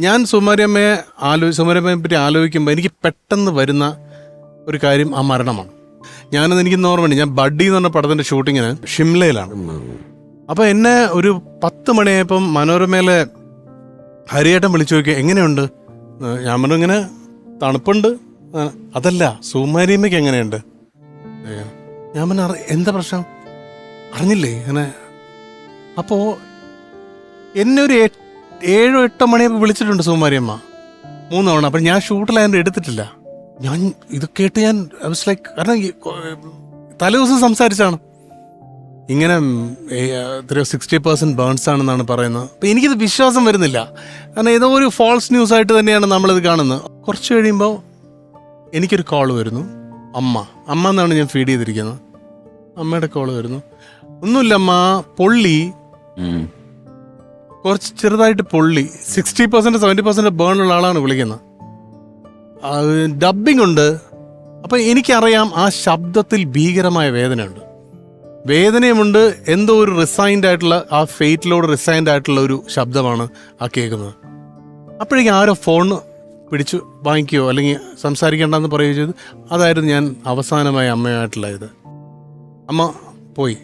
ഞാൻ സുമാര്യമ്മയെ ആലോ സുമാര്യമ്മയെ പറ്റി ആലോചിക്കുമ്പോൾ എനിക്ക് പെട്ടെന്ന് വരുന്ന ഒരു കാര്യം ആ മരണമാണ്. ഞാനത് എനിക്ക് ഓർമ്മയുണ്ട്. ഞാൻ ബഡ്ഡി എന്ന് പറഞ്ഞ പടത്തിന്റെ ഷൂട്ടിങ്ങിന് ഷിംലയിലാണ്. അപ്പോൾ എന്നെ ഒരു പത്ത് മണിയായപ്പം മനോരമയിലെ ഹരിയേട്ടൻ വിളിച്ചു നോക്കി എങ്ങനെയുണ്ട്? ഞാൻ പറഞ്ഞു ഇങ്ങനെ തണുപ്പുണ്ട്. അതല്ല സുമാരിയമ്മയ്ക്ക് എങ്ങനെയുണ്ട്? ഞാൻ പറഞ്ഞു എന്താ പ്രശ്നം? അറിഞ്ഞില്ലേ? അങ്ങനെ. അപ്പോൾ എന്നെ ഒരു ഏഴോ എട്ടോ മണിയപ്പോൾ വിളിച്ചിട്ടുണ്ട് സുകുമാരിയമ്മ മൂന്ന് തവണ അപ്പം ഞാൻ ഷൂട്ടിലായത് എടുത്തിട്ടില്ല. ഞാൻ ഇത് കേട്ട് ഞാൻ ലൈക്ക് കാരണം തലേ സംസാരിച്ചാണ്. ഇങ്ങനെ എത്രയോ സിക്സ്റ്റി പെർസെന്റ് ബേൺസ് ആണെന്നാണ് പറയുന്നത്. അപ്പം എനിക്കിത് വിശ്വാസം വരുന്നില്ല. കാരണം ഏതോ ഒരു ഫോൾസ് ന്യൂസ് ആയിട്ട് തന്നെയാണ് നമ്മളിത് കാണുന്നത്. കുറച്ച് കഴിയുമ്പോൾ എനിക്കൊരു കോൾ വരുന്നു. അമ്മ. അമ്മ എന്നാണ് ഞാൻ ഫീഡ് ചെയ്തിരിക്കുന്നത്. അമ്മയുടെ കോൾ വരുന്നു. ഒന്നുമില്ല അമ്മ. പൊള്ളി. കുറച്ച് ചെറുതായിട്ട് പൊള്ളി. Sixty percent seventy percent burn ഉള്ള ആളാണ് വിളിക്കുന്നത്. ഡബ്ബിംഗ് ഉണ്ട്. അപ്പം എനിക്കറിയാം ആ ശബ്ദത്തിൽ ഭീകരമായ വേദനയുണ്ട്. വേദനയുമുണ്ട് എന്തോ ഒരു റിസൈൻഡ് ആയിട്ടുള്ള ആ ഫെയ്റ്റിലോട് റിസൈൻഡ് ആയിട്ടുള്ള ഒരു ശബ്ദമാണ് ആ കേൾക്കുന്നത്. അപ്പോഴേക്കും ആരോ ഫോൺ പിടിച്ചു വാങ്ങിക്കുകയോ അല്ലെങ്കിൽ സംസാരിക്കേണ്ടെന്ന് പറയുകയോ ചെയ്തു. അതായിരുന്നു ഞാൻ അവസാനമായി അമ്മയായിട്ടുള്ള ഇത്. അമ്മ പോയി.